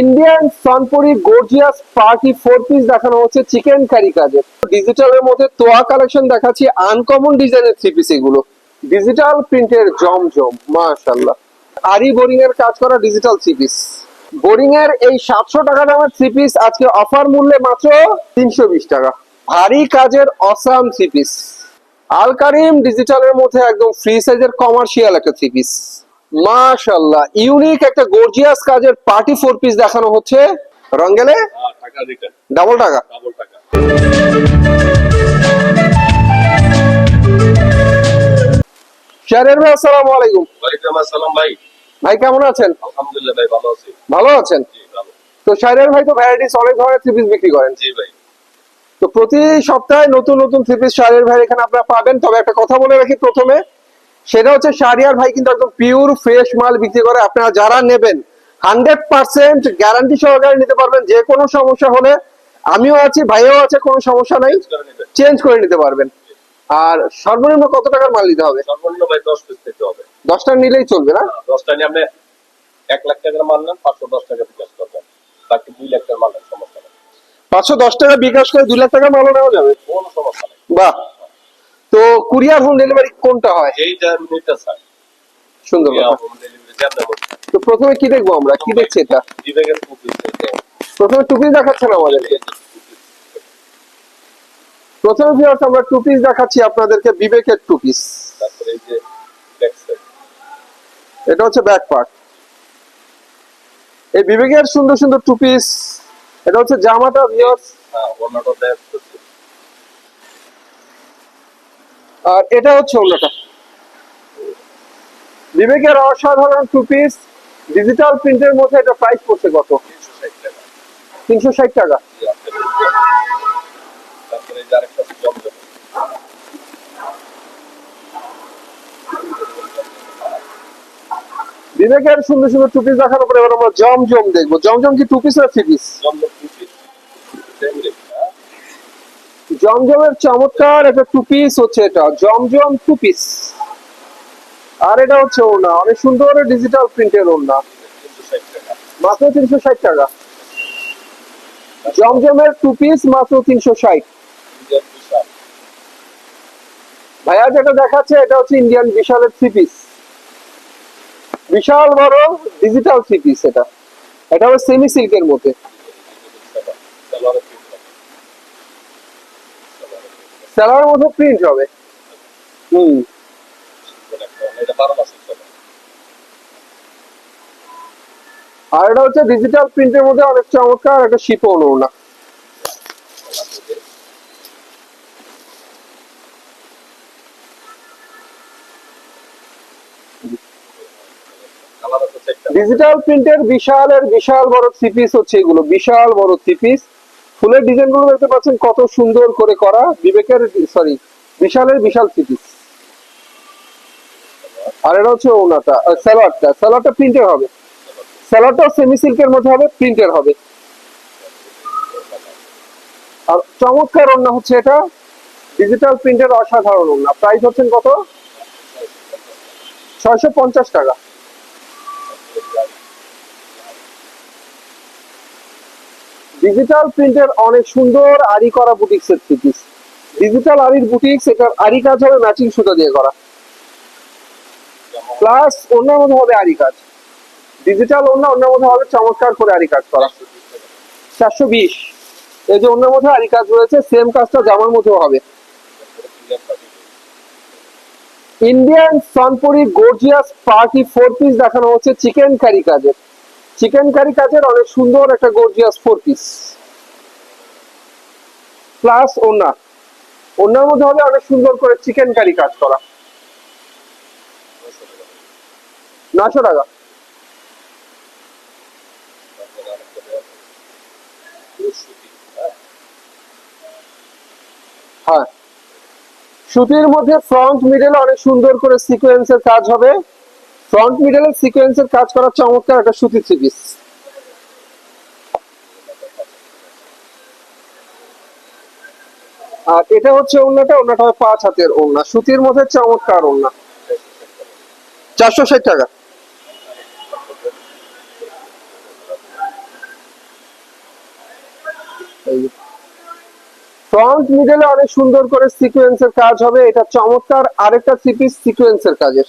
Indian সনপুরি gorgeous party four piece দেখানো হচ্ছে চিকেন কারি কাজে। ডিজিটালের মধ্যে তোয়া কালেকশন দেখাচ্ছি আনকমন ডিজাইনের থ্রি পিস এগুলো। ডিজিটাল প্রিন্টের জমজম মাশাল্লাহ আরি বোরিং এর কাজ করা ডিজিটাল থ্রি পিস বোরিং এর এই সাতশো টাকা দামের থ্রি পিস আজকে অফার মূল্যে মাত্র তিনশো বিশ টাকা। ভারী কাজের awesome three piece Al Karim ডিজিটালের মধ্যে একদম ফ্রি সাইজের কমার্শিয়াল একটা থ্রি পিস মাশাল্লাহ ইউনিক একটা গর্জিয়াস কাজের পার্টি ফোর পিস দেখানো হচ্ছে। রঙ্গেলে? হ্যাঁ, ডাবল টাকা? ডাবল টাকা। শাহরিয়ার ভাই আসসালামু আলাইকুম। ওয়ালাইকুম আসসালাম ভাই। ভাই কেমন আছেন? আলহামদুলিল্লাহ ভাই ভালো আছি। ভালো আছেন? তো শাহরিয়ার ভাই তো ভ্যারাইটিস অনেক ধরনের থ্রি পিস বিক্রি করেন। জি ভাই। তো প্রতি সপ্তাহে নতুন নতুন থ্রি পিস শাহরিয়ার ভাই এখানে আপনারা পাবেন। তবে একটা কথা বলে রাখি প্রথমে সেটা হচ্ছে শাহরিয়ার ভাই কিন্তু একদম পিওর ফ্রেশ মাল বিক্রি করে। আপনারা যারা নেবেন হান্ড্রেড পার্সেন্ট গ্যারান্টি সহকারে নিতে পারবেন। যে কোনো সমস্যা হলে আমিও আছি ভাইও আছে কোনো সমস্যা নাই। চেঞ্জ করে নিতে পারবেন। আর সর্বনিম্ন কত টাকার মাল নিতে হবে? সর্বনিম্ন ভাই দশ পিস নিতে হবে। দশটা নিলেই চলবে না? হ্যাঁ, দশটা নিয়ে আপনি এক লাখ টাকার মাল নেন পাঁচশো দশ টাকা বিকাশ করবেন। বাকি দুই লাখ টাকার মাল নেন সমস্যা নেই। পাঁচশো দশ টাকা বিকাশ করে দুই লাখ টাকা মালও নেওয়া যাবে? কোনো সমস্যা নেই। বাহ! তো কুরিয়ার হোম ডেলিভারি কোনটা হয়? এইটা সুন্দর তো প্রথমে কি দেখব আমরা? কি দেখছি এটা? প্রথমে দেখাচ্ছেন আমাদেরকে। প্রথমে ভিউয়ার্স আমরা টুপিস দেখাচ্ছি আপনাদেরকে বিবেকের টুপিস। এটা হচ্ছে ব্যাক পার্ট এই বিবেকের সুন্দর সুন্দর টুপিস। এটা হচ্ছে জামাটা ভিউয়ার্স দেখ আর এটা হচ্ছে অন্যটা বিবেকের অসাধারণ টুপিস ডিজিটাল প্রিন্টের মধ্যে এটা প্রাইস পড়ছে কত? তিনশো ষাট টাকা। বিবেকের সুন্দর সুন্দর টুপিস দেখানোর পরে এবার আমরা জমজম দেখব। জমজম কি টুপিস না থ্রি পিস টু পিস জমজমের চমৎকার একটা টু পিস হচ্ছে এটা। জমজম টু পিস আর এটা হচ্ছে ওনা অনেক সুন্দর ডিজিটাল প্রিন্টের ওনা মাত্র তিনশো ষাট টাকা। জমজমের টু পিস মাত্র তিনশো ষাট। ভাইয়া, যেটা দেখাচ্ছে, এটা হচ্ছে ইন্ডিয়ান বিশালের থ্রি পিস বিশাল, বড় ডিজিটাল থ্রি পিস এটা। এটা হচ্ছে সেমি সিল্কের মধ্যে। প্রিন্ট মধ্যে প্রিন্ট হবে। হুম। আর এটা হচ্ছে ডিজিটাল প্রিন্টের মধ্যে অনেক চমৎকার একটা শিপন ওনা ডিজিটাল প্রিন্টের বিশালের বিশাল বড় থ্রি পিস হচ্ছে এগুলো বিশাল বড় থ্রি পিস ফুলের ডিজাইনগুলো দেখতে পাচ্ছেন কত সুন্দর করে করা বিবেকের সরি বিশালের বিশাল পিস আর এটা হচ্ছে ওনাটা স্যালাডটা স্যালাডটা প্রিন্টের হবে। স্যালাডটা সেমি সিল্কের মধ্যে হবে, প্রিন্টের হবে। আর চমৎকার ওড়না হচ্ছে এটা। ডিজিটাল প্রিন্টের অসাধারণ ওড়না। প্রাইস হচ্ছেন কত? ছয়শো পঞ্চাশ টাকা। ডিজিটাল প্রিন্টের অনেক সুন্দর আরি করা বুটিক্স এর পিস ডিজিটাল আরির বুটিক্স এটার আরি কাজ হবে ম্যাচিং সুতা দিয়ে করা। প্লাস অন্যের মধ্যে হবে আরি কাজ। ডিজিটাল অন্য অন্যের মধ্যে হবে চমৎকার করে আরি কাজ করা। চারশো বিশ। এই যে অন্যের মধ্যে আরি কাজ রয়েছে সেম কাজটা জামার মধ্যেও হবে। ইন্ডিয়ান সনপুরি গর্জিয়াস পার্টি ফোর পিস দেখানো হচ্ছে চিকেন কারি কাজের চিকেন কারি কাজের অনেক সুন্দর একটা গর্জিয়াস ফোর পিস প্লাস ওনা ওনার মধ্যে হবে অনেক সুন্দর করে চিকেন কারি কাজ করা। নশো টাকা। হ্যাঁ। সুতির মধ্যে ফ্রন্ট মিডল অনেক সুন্দর করে সিকোয়েন্সের কাজ হবে। ফ্রন্ট মিডলে সিকোয়েন্সের কাজ করা চমৎকার একটা সুতি পিস আর এটা হচ্ছে ওড়নাটা ওড়নাটা হবে পাঁচ হাতের ওড়না। সুতির মধ্যে চমৎকার ওড়না। চারশো ষাট টাকা। ফ্রন্ট মিডলে অনেক সুন্দর করে সিকোয়েন্সের কাজ হবে। এটা চমৎকার। আরেকটা থ্রি পিস সিকোয়েন্সের কাজের।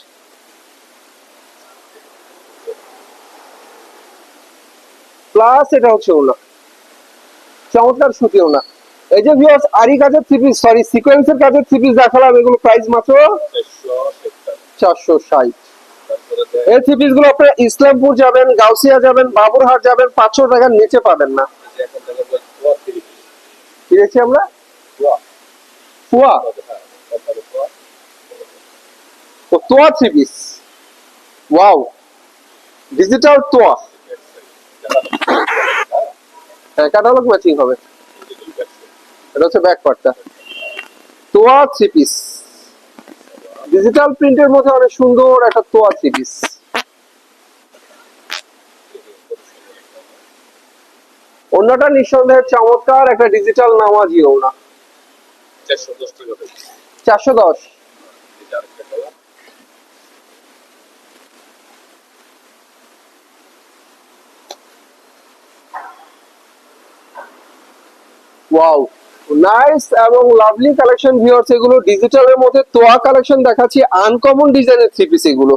প্লাস এটা হচ্ছে ওনা। চমৎকার সুতি ওনা। এই যে ভিউয়ার্স আরি কাজের থ্রি পিস সরি সিকোয়েন্সের কাজের থ্রি পিস দেখালাম, এগুলো প্রাইস মাত্র চারশো ষাট। এই থ্রি পিসগুলো আপনারা ইসলামপুর যাবেন, গাউসিয়া যাবেন, বাবুরহাট যাবেন, পাঁচশো টাকার নিচে পাবেন না। যে এখন দেখা যায় পোয়া তিরিশ কি দেখছি আমরা? ফুয়া। ও, তোয়া থ্রি পিস ওয়াও ডিজিটাল তোয়া। হ্যাঁ ক্যাটালগ ম্যাচিং হবে। এটা হচ্ছে ব্যাক পার্টটা তোয়া থ্রি পিস ডিজিটাল প্রিন্টের মধ্যে অনেক সুন্দর একটা তোয়া থ্রি পিস অন্যটা নিঃসন্দেহে চমৎকার একটা ডিজিটাল নামাজি ওনা চারশো দশ টাকা দেয় চারশো দশ এটা আরেকটা কালার ওয়াও নাইস এবং লাভলি কালেকশন ভিউয়ার্স এগুলো ডিজিটালের মধ্যে তোয়া কালেকশন দেখাচ্ছি আনকমন ডিজাইনের থ্রি পিস এগুলো।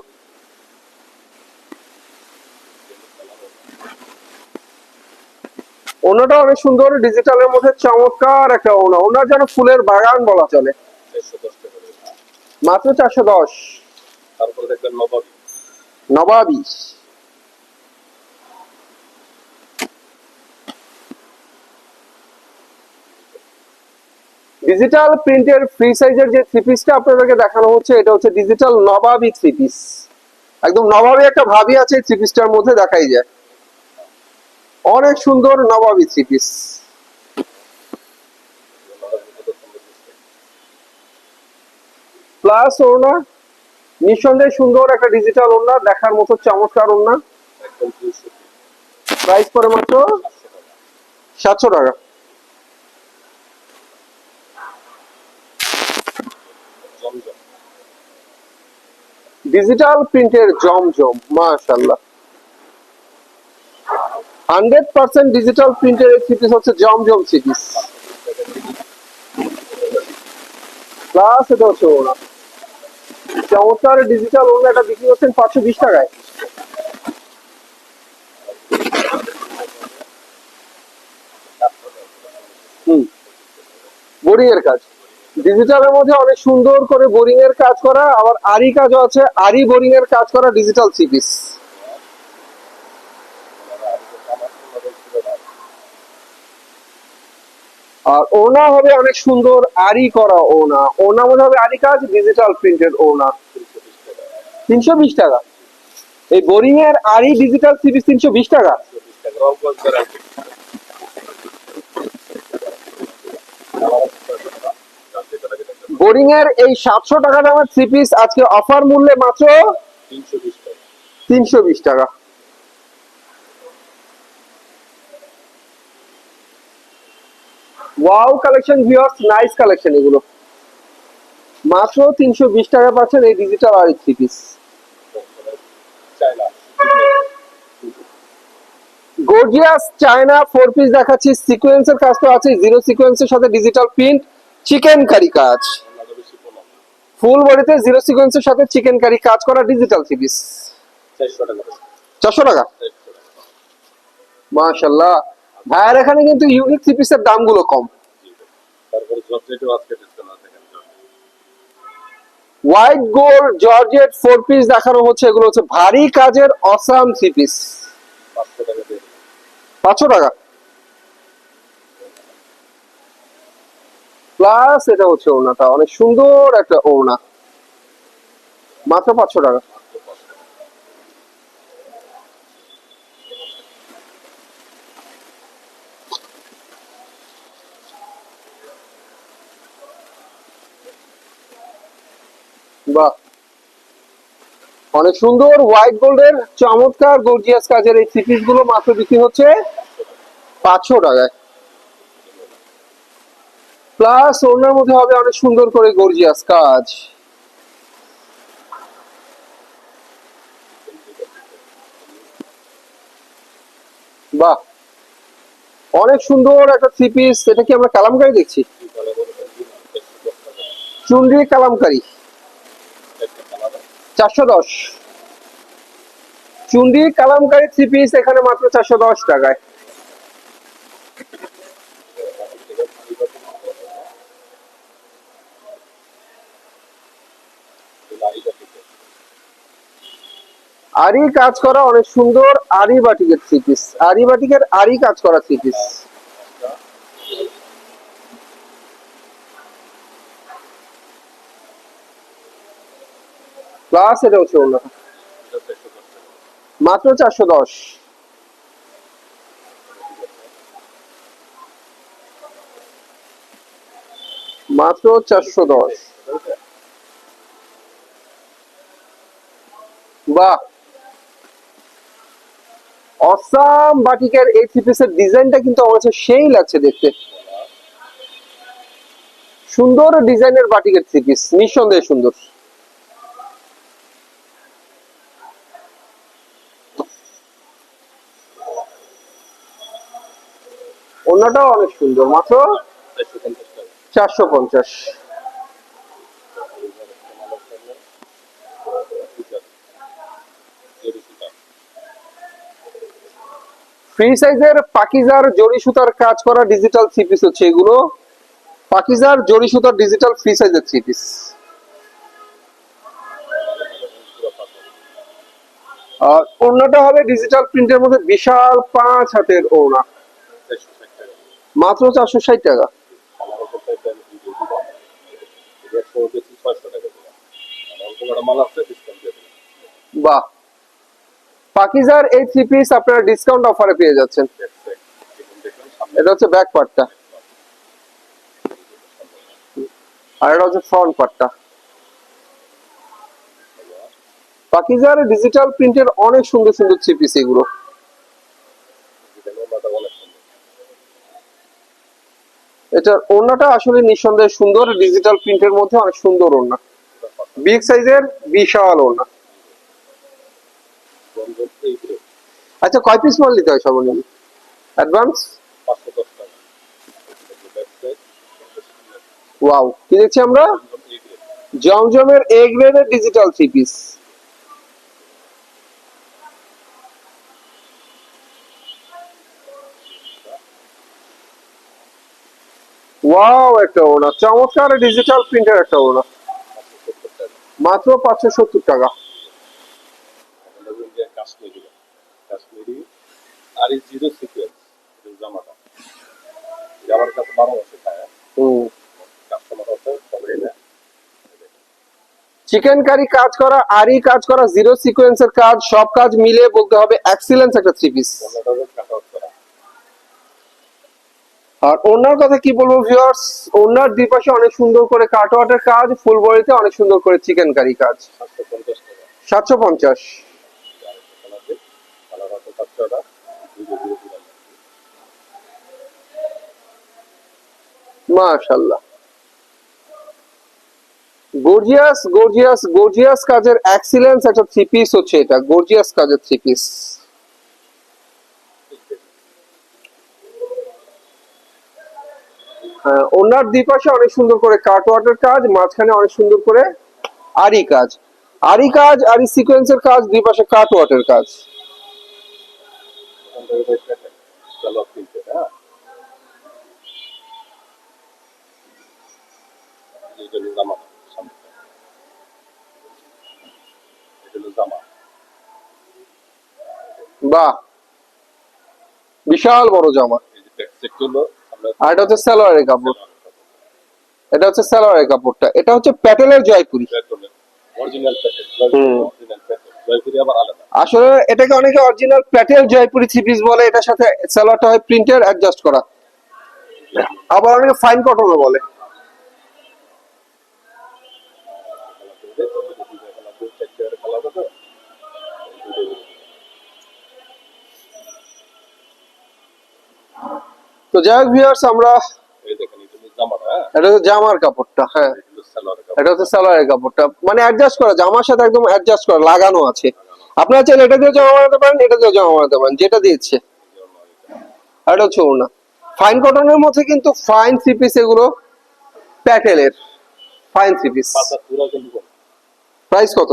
ওনাটা অনেক সুন্দর ডিজিটালের মধ্যে চমৎকার একটা ওনা। ওনার যেন ফুলের বাগান বলা চলে। মাত্র চারশো দশ। তারপরে দেখবেন নবাবী। নবাবি। ডিজিটাল প্রিন্টের ফ্রি সাইজের যে থ্রি পিসটা আপনাদেরকে দেখানো হচ্ছে, এটা হচ্ছে ডিজিটাল নবাবি থ্রি পিস একদম নবাবি একটা ভাবি আছে থ্রি পিসটার মধ্যে দেখাই যায়। অনেক সুন্দর নবাবি থ্রি পিস প্লাস ওড়না, নিঃসন্দেহে সুন্দর একটা ডিজিটাল ওড়না, দেখার মতো চমৎকার ওড়না। প্রাইস পরে মাত্র সাতশো টাকা। ডিজিটাল প্রিন্টের জমজম মাশাল্লাহ হান্ড্রেড পার্সেন্ট ডিজিটাল প্রিন্টের এই থ্রি হচ্ছে জমজম সিরিজ প্লাস এটা হচ্ছে ওনা চমৎকার ডিজিটাল ওনা এটা বিক্রি করছেন পাঁচশো বিশ টাকায়। হুম। বোরিং এর কাজ। ডিজিটালের মধ্যে অনেক সুন্দর করে বোরিং এর কাজ করা, আবার আরি কাজও আছে আরি বোরিং এর কাজ করা ডিজিটাল সিপিস আর ওনা হবে অনেক সুন্দর আরি করা ওনা। ওনা মধ্যে হবে আরি কাজ ডিজিটাল প্রিন্টেড ওনা। তিনশো বিশ টাকা। এই বোরিং এর আরি ডিজিটাল সিপিস তিনশো বিশ টাকা। গ্যারান্টি বোরিং এর এই সাতশো টাকা দামের থ্রি পিস আজকে অফার মূল্যে মাত্র তিনশো বিশ টাকা। Wow collection viewers nice collection এগুলো। মাত্র তিনশো বিশ টাকা পাচ্ছেন এই ডিজিটাল আর three piece gorgeous China four piece দেখাচ্ছি। সিকোয়েন্সের কাজ তো আছে জিরো সিকোয়েন্সের সাথে ডিজিটাল প্রিন্ট চিকেন কারি কাজ। ফুল বডিতে জিরো সিকোয়েন্সের সাথে চিকেন কারি কাজ করা ডিজিটাল থ্রি পিস চারশো টাকা। মাশাল্লাহ। ভাইয়ের এখানে কিন্তু ইউনিক থ্রি পিসের দামগুলো কম। White gold georgette. Four piece দেখানো হচ্ছে। এগুলো হচ্ছে ভারী কাজের অসাম থ্রি পিস পাঁচশো টাকা দিয়ে পাঁচশো টাকা প্লাস এটা হচ্ছে ওড়নাটা। অনেক সুন্দর একটা ওড়না। মাত্র পাঁচশো টাকা। বাহ। অনেক সুন্দর হোয়াইট গোল্ডের চমৎকার গর্জিয়াস কাজের এই থ্রি গুলো মাত্র বিক্রি হচ্ছে পাঁচশো টাকায়। প্লাস ওনার মধ্যে হবে অনেক সুন্দর করে গর্জিয়াস কাজ। বাহ! অনেক সুন্দর একটা থ্রি পিস এটা কি আমরা কালামকারি দেখছি? চুনরি কালামকারি। চারশো দশ। চুন্ডি কালামকারি থ্রি পিস এখানে মাত্র চারশো দশ টাকায়। আরি কাজ করা অনেক সুন্দর, আরি বাটিকের থ্রি আরি বাটিকের আরি কাজ করা থ্রি পিস এটা হচ্ছে অন্য মাত্র চারশো দশ। মাত্র চারশো দশ। বাহ! অসাম বাটিকের এই থ্রি পিসের ডিজাইনটা কিন্তু আমার কাছে সেই লাগছে দেখতে। সুন্দর ডিজাইনের বাটিকের থ্রি পিস নিঃসন্দেহে সুন্দর। অন্যটাও অনেক সুন্দর মাত্র চারশো পঞ্চাশ। ফ্রি সাইজের পাকিজার জরি সুতার কাজ করা ডিজিটাল থ্রি পিস হচ্ছে এগুলো। পাকিজার জরি সুতার ডিজিটাল ফ্রি থ্রি পিস আর ওড়নাটা হবে ডিজিটাল প্রিন্টের মধ্যে বিশাল পাঁচ হাতের ওড়না। মাত্র চারশো ষাট টাকা। বাহ। পাকিজার এই থ্রি পিস আপনারা ডিসকাউন্ট অফারে পেয়ে যাচ্ছেন। এটা হচ্ছে ব্যাক পার্টটা আর এটা হচ্ছে ফ্রন্ট পার্টটা পাকিজার ডিজিটাল প্রিন্টের অনেক সুন্দর সুন্দর থ্রি পিস এগুলো। এটার ওড়নাটা আসলে নিঃসন্দেহে সুন্দর। ডিজিটাল প্রিন্টের মধ্যে অনেক সুন্দর ওড়না। বিগ সাইজের বিশাল ওড়না। আচ্ছা কয় পিস মাল নিতে হয় সর্বনিম্ন? অ্যাডভান্স ওয়াও কি দেখছি আমরা? জমজমের এ গ্রেডের ডিজিটাল থ্রি পিস ওয়াও একটা ওনা চমৎকার ডিজিটাল প্রিন্টের একটা ওনা পাঁচশো সত্তর টাকা মাত্র পাঁচশো সত্তর টাকা আমাদের যে কাশ্মীরি কাশ্মীরি আর এই জিরো সিকুয়েন্স জামাটা জামার কাছে বারো মাসে খায় কাস্টমার আছে সবাই চিকেন কারি কাজ করা আরি কাজ করা জিরো সিকোয়েন্সের কাজ সব কাজ মিলে বলতে হবে এক্সিলেন্স একটা থ্রি পিস কাট আর ওনার কথা কি বলব ভিউয়ার্স ওনার দুই পাশে অনেক সুন্দর করে কাটওয়াটের কাজ ফুল বডিতে অনেক সুন্দর করে চিকেন কারি কাজ। সাতশো পঞ্চাশ মাশাল্লাহ গর্জিয়াস গর্জিয়াস গর্জিয়াস কাজের এক্সিলেন্স একটা থ্রি পিস হচ্ছে এটা। গর্জিয়াস কাজের থ্রি পিস হ্যাঁ ওনার দুই পাশে অনেক সুন্দর করে কাটওয়াটের কাজ, মাঝখানে অনেক সুন্দর করে আরি কাজ। আরি কাজ আরি সিকোয়েন্সের কাজ, দুই পাশে কাটওয়াটের কাজ। ওখান থেকে দেখতে চলো এটা হলো জামা এটা হলো জামা বাহ। বিশাল বড় জামা। আর এটা হচ্ছে সালোয়ারের কাপড়। এটা হচ্ছে সালোয়ারের কাপড়টা। এটা হচ্ছে প্যাটেলের জয়পুরি। অরিজিনাল প্যাকেট হুম। অরিজিনাল প্যাকেট জয়পুরি আবার আলাদা। আসলে এটাকে অনেকে original Patel Jaipuri three piece বলে এটার সাথে সালোয়ারটা হয় প্রিন্টের অ্যাডজাস্ট করা। আবার অনেকে ফাইন কটনও বলে। তো যাই হোক ভিউয়ার্স আমরা এটা হ্যাঁ? জামার কাপড়টা হ্যাঁ। এটা হচ্ছে সালোয়ারের কাপড়টা। মানে অ্যাডজাস্ট করা জামার সাথে একদম অ্যাডজাস্ট করা লাগানো আছে। আপনারা চাইলে এটা দিয়ে জামা বানাতে পারেন এটা দিয়ে জামা বানাতে পারেন যেটা দিয়েছে। আর এটা হচ্ছে ওড়না। ফাইন কটনের মধ্যে কিন্তু ফাইন থ্রি পিস এগুলো প্যাটেলের। ফাইন থ্রি পিস পাঁচটা পুরো কিন্তু কম প্রাইস কত?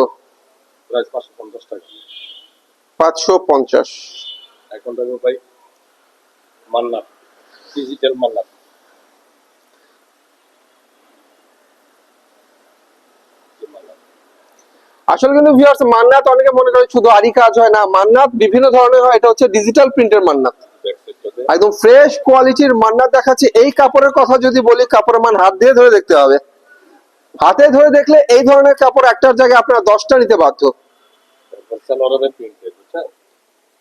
প্রাইস পাঁচশো পঞ্চাশ টাকা। পাঁচশো পঞ্চাশ। এখন দেখো ভাই মান্নাত ডিজিটাল মান্নাত যে মান্নাত। আসলে কিন্তু ভিউয়ার্স মান্নাত অনেকে মনে করে শুধু আরি কাজ হয় না, মান্নাত বিভিন্ন ধরনের হয়। এটা হচ্ছে ডিজিটাল প্রিন্টের মান্নাত। একদম ফ্রেশ কোয়ালিটির মান্নাত দেখাচ্ছে। এই কাপড়ের কথা যদি বলি, কাপড়ের মান হাত দিয়ে ধরে দেখতে হবে। হাতে ধরে দেখলে এই ধরনের কাপড় একটার জায়গায় আপনারা দশটা নিতে বাধ্য।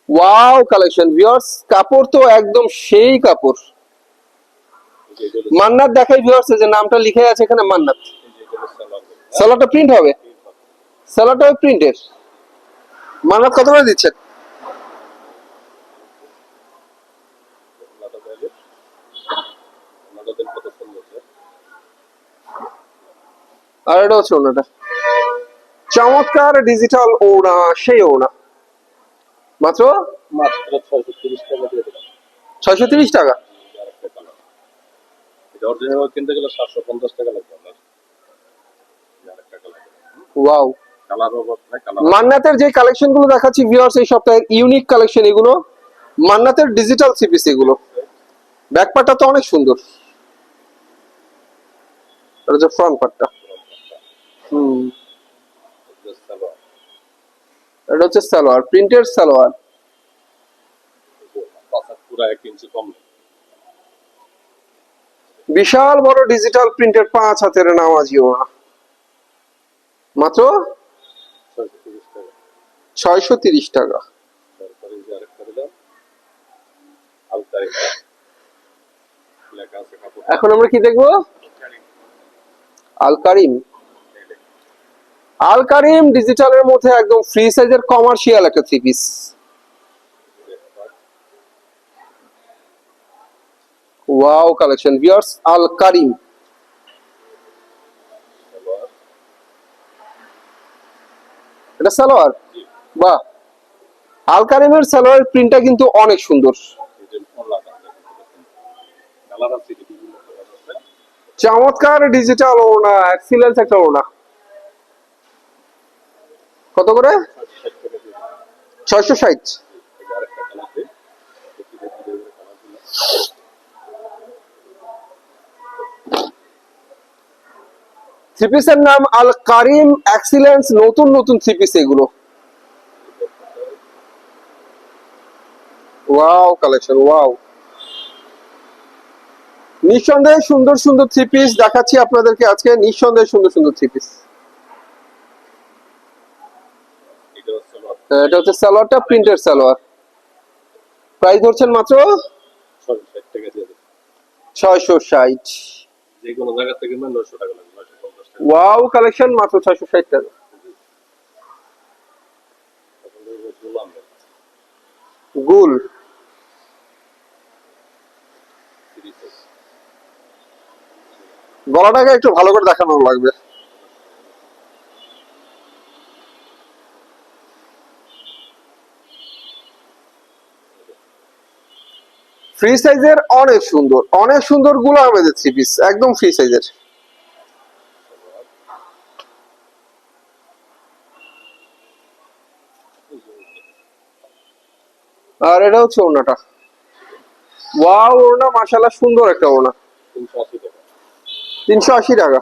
ওয়াও কালেকশন ভিউয়ার্স কাপড় তো একদম সেই কাপড়। মান্নাত দেখাই ভিউয়ার্স যে নামটা লিখে আছে এখানে মান্নাত। সালোয়ারটা প্রিন্ট হবে? হবে। প্রিন্টের। মান্নাত কত করে দিচ্ছেন। আর এটা হচ্ছে ওনাটা চমৎকার ডিজিটাল ওড়না সেই ওনা মাত্র? মাত্র ছয়শো তিরিশ টাকা দিয়ে দিলাম। ছয়শো তিরিশ টাকা? অরিজিনাল কিনতে গেলে সাতশো পঞ্চাশ টাকা লাগবে। আপনার ওয়াও। মান্নাতের যে কালেকশনগুলো দেখাচ্ছি ভিউয়ার্স এই সপ্তাহের ইউনিক কালেকশন এগুলো মান্নাতের ডিজিটাল সিপিস এগুলো। ব্যাকপার্টটা তো অনেক সুন্দর। এটা হচ্ছে ফ্রন্ট পার্টটা হুম। এটা হচ্ছে সালোয়ার প্রিন্টের সালোয়ার। বিশাল বড় ডিজিটাল প্রিন্টের পাঁচ হাতের নামাজি ওড়না মাত্র ছয়শো তিরিশ টাকা ছয়শো তিরিশ টাকা তারপরে এই যে আরেকটা দিলাম আলতারি লেখা আছে কাপড়। এখন আমরা কি দেখব? আল কারিম আল কারিম ডিজিটালের মধ্যে একদম ফ্রি সাইজের কমার্শিয়াল একটা three piece wow collection viewers Al Karim এটা সালোয়ার? বাহ আল কারিমের সালোয়ারের প্রিন্টটা কিন্তু অনেক সুন্দর। চমৎকার ডিজিটাল ওড়না এক্সিলেন্স একটা ওড়না। কত করে? ছয়শো ষাট। থ্রি পিসের নাম আল কারিম এক্সিলেন্স নতুন নতুন থ্রি পিস এগুলো। ওয়াও কালেকশন ওয়াও নিঃসন্দেহে সুন্দর সুন্দর থ্রি পিস দেখাচ্ছি আপনাদেরকে আজকে, নিঃসন্দেহে সুন্দর সুন্দর থ্রি পিস এটা হচ্ছে সালোয়ার সালোয়ারটা প্রিন্টের সালোয়ার। প্রাইস ধরছেন মাত্র? ছয়শো ষাট। ওয়াও কালেকশন মাত্র ছয়শো ষাট টাকা। গুল তিরিশ আছে। গলাটাকে একটু ভালো করে দেখানো লাগবে। ফ্রি সাইজের অনেক সুন্দর অনেক সুন্দরগুলো আমাদের থ্রি পিস একদম ফ্রি সাইজের। আর এটা হচ্ছে ওড়নাটা। ওয়াও, ওড়না মাশাআল্লাহ সুন্দর একটা ওড়না। তিনশো আশি টাকা।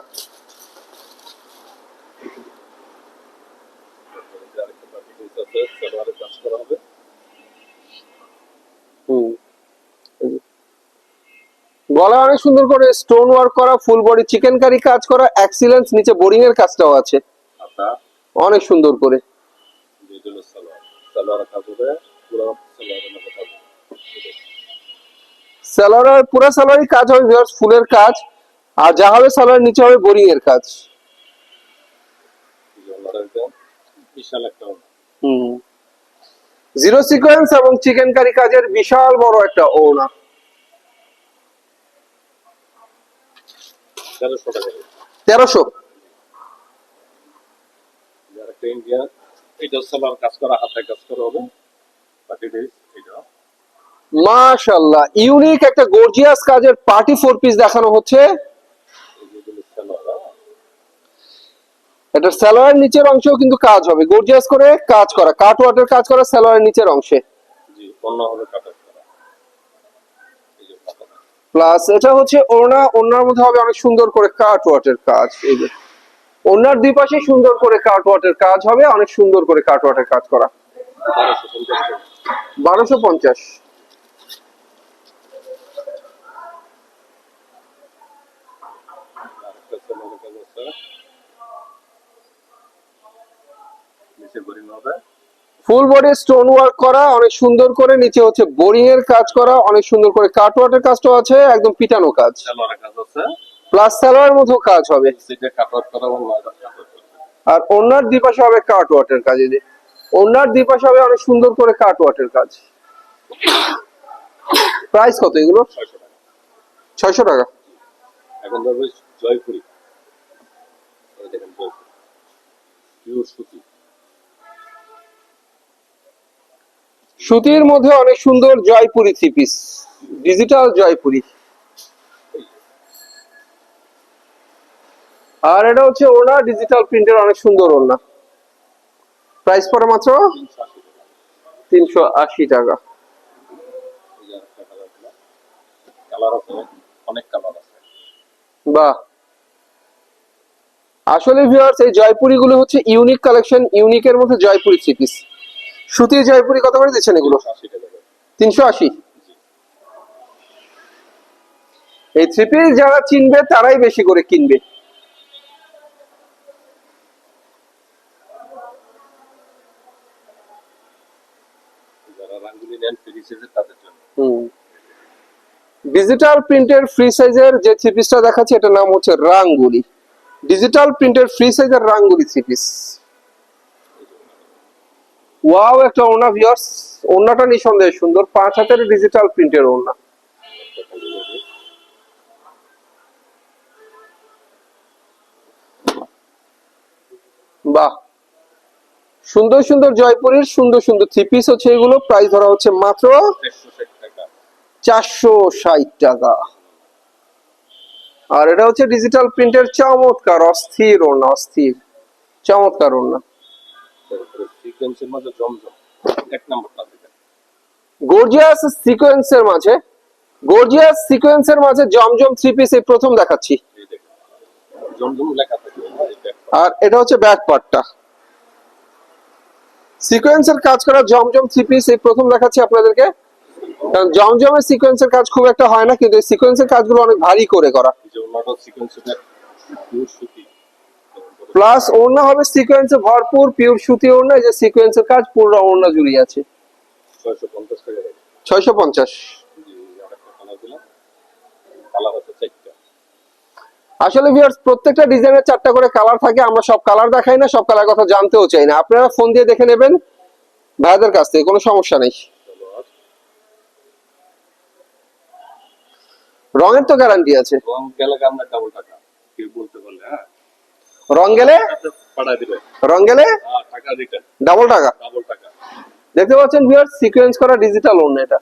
গলায় অনেক সুন্দর করে স্টোন ওয়ার্ক করা ফুল বডি চিকেন কারি কাজ করা এক্সিলেন্স নিচে বোরিং এর কাজটাও আছে। অনেক সুন্দর করে। সালোয়ার পুরো মধ্যে কাজ হবে কাজ ভিউয়ার্স ফুলের কাজ। আর যা হবে সালোয়ার নিচে হবে বোরিং এর কাজ জিরো সিকোয়েন্স এবং চিকেন কারি কাজের বিশাল বড় একটা ওনা তেরোশো। মাশাল্লাহ ইউনিক একটা গর্জিয়াস কাজের পার্টি ফোর পিস দেখানো হচ্ছে যেগুলো সালোয়ার হ্যাঁ? এটা স্যালোয়ার নিচের অংশেও কিন্তু কাজ হবে। গর্জিয়াস করে কাজ করা কাট ওয়াটের কাজ করা স্যালোয়ারের নিচের অংশে। প্লাস এটা হচ্ছে ওড়না ওড়নার মধ্যে হবে অনেক সুন্দর করে কাট ওয়াটের কাজ। এই যে ওড়নার দুই পাশে সুন্দর করে কাট ওয়াটের কাজ হবে অনেক সুন্দর করে কাট ওয়াটের কাজ করা। বারোশো পঞ্চাশ। টাকা বারোশো বোরিং হবে। ফুল বডি স্টোন ওয়ার্ক করা অনেক সুন্দর করে নিচে হচ্ছে বোরিং এর কাজ করা অনেক সুন্দর করে কাট ওয়াটের কাজটাও আছে একদম পিটানো কাজ। কাজ আছে। প্লাস স্যালোয়ারের মধ্যেও কাজ হবে। করা আর ওনার দুই পাশে হবে কাট ওয়াটের কাজ এই ওনার দুই পাশে হবে অনেক সুন্দর করে কাট ওয়াটের কাজ। প্রাইস কত এগুলো? ছয়শো টাকা। এখন জয়পুরি। পিওর সুতি। সুতির মধ্যে অনেক সুন্দর Jaipuri three piece digital Jaipuri. আর এটা হচ্ছে ওনা ডিজিটাল প্রিন্টের অনেক সুন্দর ওনা প্রাইস পড়ে মাত্র তিনশো আশি টাকা। বাহ। আসলে ভিউয়ার্স এই জয়পুরি গুলো হচ্ছে ইউনিক কালেকশন ইউনিকের মধ্যে জয়পুরি থ্রি পিস সুতির জয়পুরি কত করে দিচ্ছেন এগুলো? তিনশো আশি। এই থ্রি পিস যারা চিনবে তারাই বেশি করে কিনবে। ডিজিটাল প্রিন্টের ফ্রি সাইজের যে থ্রি পিসটা দেখাচ্ছি এটার নাম হচ্ছে রাঙ্গুলি। ডিজিটাল প্রিন্টের ফ্রি সাইজের রাঙ্গুলি থ্রি পিস ওয়াও একটা ওনা ভিউয়ার্স ওনাটা নিঃসন্দেহে সুন্দর। পাঁচ হাতের ডিজিটাল প্রিন্টের ওনা। বাহ। সুন্দর সুন্দর জয়পুরের, সুন্দর সুন্দর থ্রি পিস হচ্ছে এগুলো। প্রাইস ধরা হচ্ছে মাত্র চারশো ষাট টাকা। আর এটা হচ্ছে ডিজিটাল প্রিন্টের চমৎকার, অস্থির ওনা অস্থির। চমৎকার তারপরে সিকোয়েন্সের মাঝে জমজম এক নম্বরটা থেকে গর্জিয়াস সিকোয়েন্সের মাঝে গর্জিয়াস সিকোয়েন্সের মাঝে জমজম থ্রি পিস এই প্রথম দেখাচ্ছি। জমজম লেখা থাকে। আর এটা হচ্ছে ব্যাক পার্টটা সিকোয়েন্সের কাজ করা জমজম থ্রি পিস এই প্রথম দেখাচ্ছি আপনাদেরকে। কারণ জমজমের সিকোয়েন্সের কাজ খুব একটা হয় না কিন্তু এই সিকোয়েন্সের কাজগুলো অনেক ভারী করে করা। সিকোয়েন্সের প্লাস ওড়না হবে সিকোয়েন্সে ভরপুর পিওর সুতি ওড়না এই যে সিকোয়েন্সের কাজ পুরো ওড়না জুড়ে আছে। ছয়শো পঞ্চাশ আসলে ভিউয়ার্স প্রত্যেকটা ডিজাইনের চারটা করে কালার থাকে আমরা সব কালার দেখাই না সব কালার কথা জানতেও চাই না। আপনারা ফোন দিয়ে দেখে নেবেন ভাইদের কাছ থেকে কোনো সমস্যা নেই। রঙের তো গ্যারান্টি আছে। রং গেলে আমরা ডাবল টাকা কেউ বলতে পারলে হ্যাঁ? রং গেলে? রং গেলে? হ্যাঁ টাকা ডাবল দেখতে পাচ্ছেন সিকোয়েন্স করা ডিজিটাল ওড়না এটা।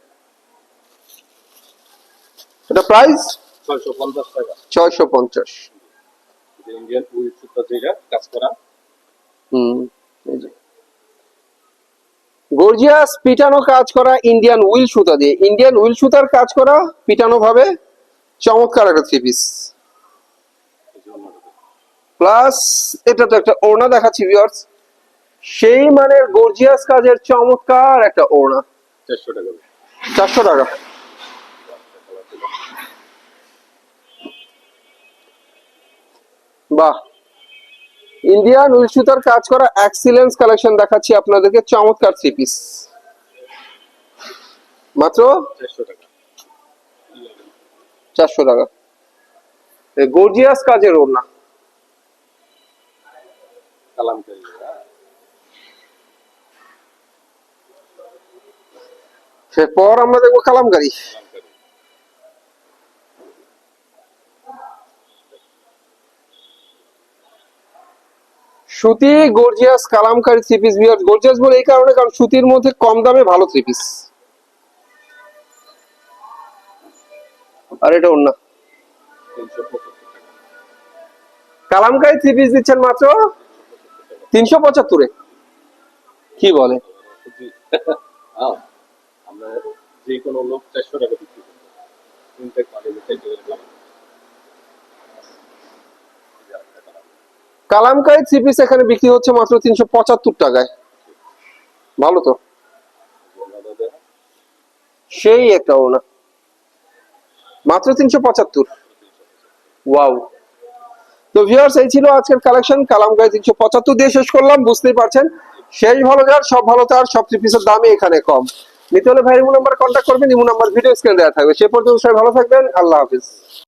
এটা প্রাইস ছয়শো পঞ্চাশ গর্জিয়াস পিটানো কাজ করা ইন্ডিয়ান উইল সুতা দিয়ে। ইন্ডিয়ান উইল সুতার কাজ করা পিটানো ভাবে চমৎকার একটা থ্রি পিস প্লাস এটা তো একটা ওড়না দেখাচ্ছি ভিউয়ার্স সেই মানের গর্জিয়াস কাজের চমৎকার একটা ওড়না। চারশো টাকা। চারশো টাকা। বাহ। ইন্ডিয়ান উইল সুতার কাজ করা এক্সিলেন্স কালেকশন দেখাচ্ছি আপনাদেরকে চমৎকার থ্রি পিস মাত্র? চারশো টাকা। চারশো টাকা। গর্জিয়াস কাজের ওড়না। কালামকারি হ্যাঁ। এরপর আমরা দেখব কালামকারি। কালামকারি সুতি গর্জিয়াস কালামকারী থ্রি পিস বিয়ার গর্জিয়াস বলে এই কারণে, কারণ সুতির মধ্যে কম দামে ভালো থ্রি পিস আর এটা অন্য। কালামকাই থ্রি পিস দিচ্ছেন মাত্র তিনশো পঁচাত্তরে। কি বলে? আমরা যে কোনো লোক চারশো টাকা বিক্রি। কালামকাই থ্রি পিস এখানে বিক্রি হচ্ছে মাত্র তিনশো পঁচাত্তর টাকায়। ভালো তো। সেই একটা ওনা মাত্র তিনশো পঁচাত্তর। ওয়াও। তো ভিউয়ার্স এই ছিল আজকের কালেকশন কালাম গায়ে তিনশো পঁচাত্তর দিয়ে শেষ করলাম, বুঝতেই পারছেন। শেষ ভালো যার, সব ভালো তার, সব ত্রিপিসের দামই এখানে কম। নিতে হলে ভাই, ইমু নাম্বার কন্ট্যাক্ট করবেন, ইমু নাম্বার ভিডিও স্ক্রিনে দেওয়া থাকবে। সে পর্যন্ত সবাই ভালো থাকবেন, আল্লাহ হাফিজ।